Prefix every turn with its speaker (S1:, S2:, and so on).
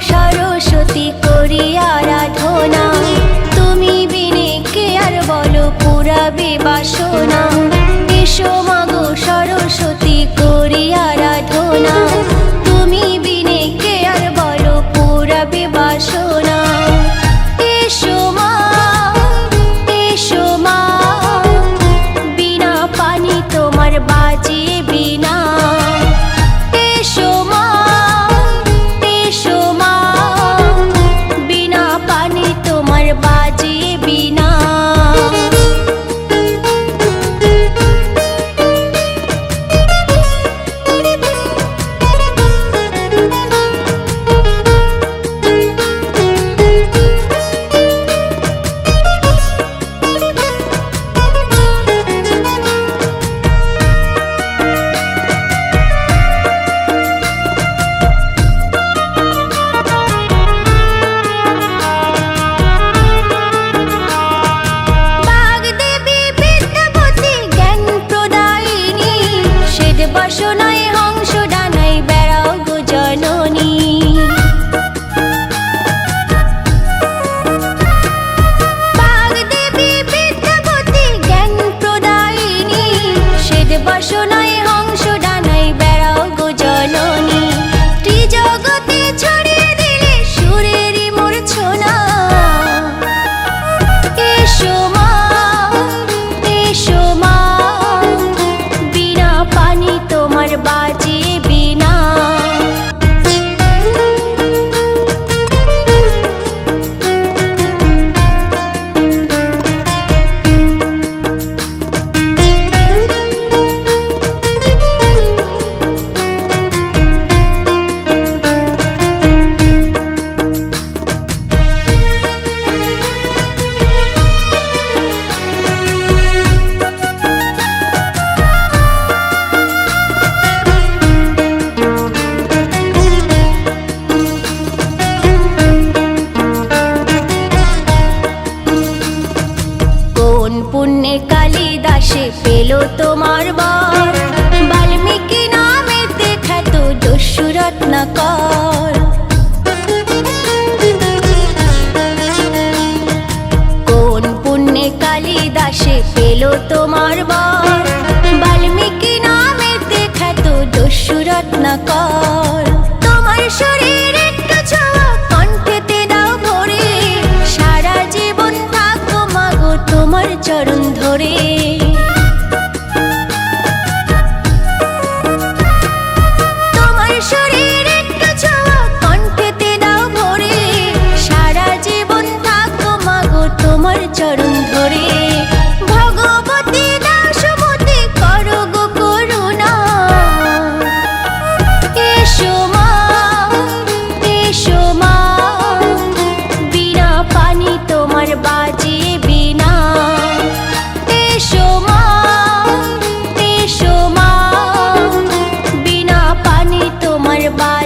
S1: সরস্বতী করিয়া রাধনা। তুমি বিনে কে আর বলো পুরাবে বাসনা। পেল তোমার বর।